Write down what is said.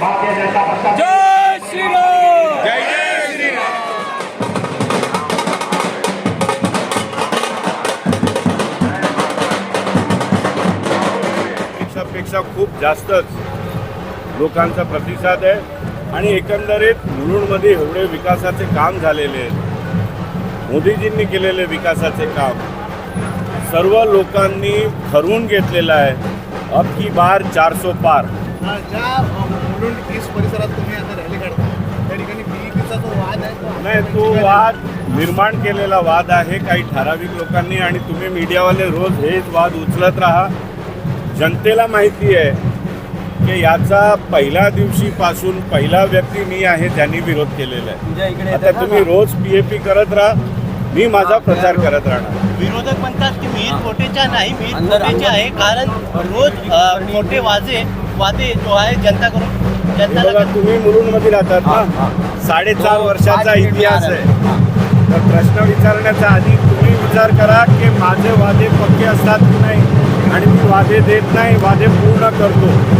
भारतीय जनता जय श्रीराम जय जय श्रीरामपेक्षा खूप जास्तच लोकांचा प्रतिसाद आहे आणि एकंदरीत मुलुंडमध्ये एवढे विकासाचे काम झालेले आहेत. मोदीजींनी केलेले विकासाचे काम. सर्व लोकांनी ठरवून घेतलेलं आहे. अब की बार चारसो पार. ठिकाणी बीईपीचा जो वाद आहे तो नाही तो वाद निर्माण केलेला वाद आहे काही ठराविक लोकांनी आणि तुम्ही मीडियावाले रोज हेच वाद उचलत राहा. जनतेला माहिती आहे की याचा पहिल्या दिवशीपासून पहिला व्यक्ती मी आहे ज्यांनी विरोध केलेला आहे. आता तुम्ही रोज पी ए पी करत राहा. मी माझा प्रचार करत राहणार. विरोधक म्हणतात की मीर खोटेच्या नाही खोटेचे आहे. कारण रोज खोटे वाजे वादे जो आहे जनता करून बघा तुम्ही मुलुंडमध्ये राहतात ना. साडेचार वर्षाचा इतिहास आहे. तर प्रश्न विचारण्याच्या आधी तुम्ही विचार करा की माझे वादे पक्के असतात की नाही? आणि मी वादे देत नाही वादे पूर्ण करतो.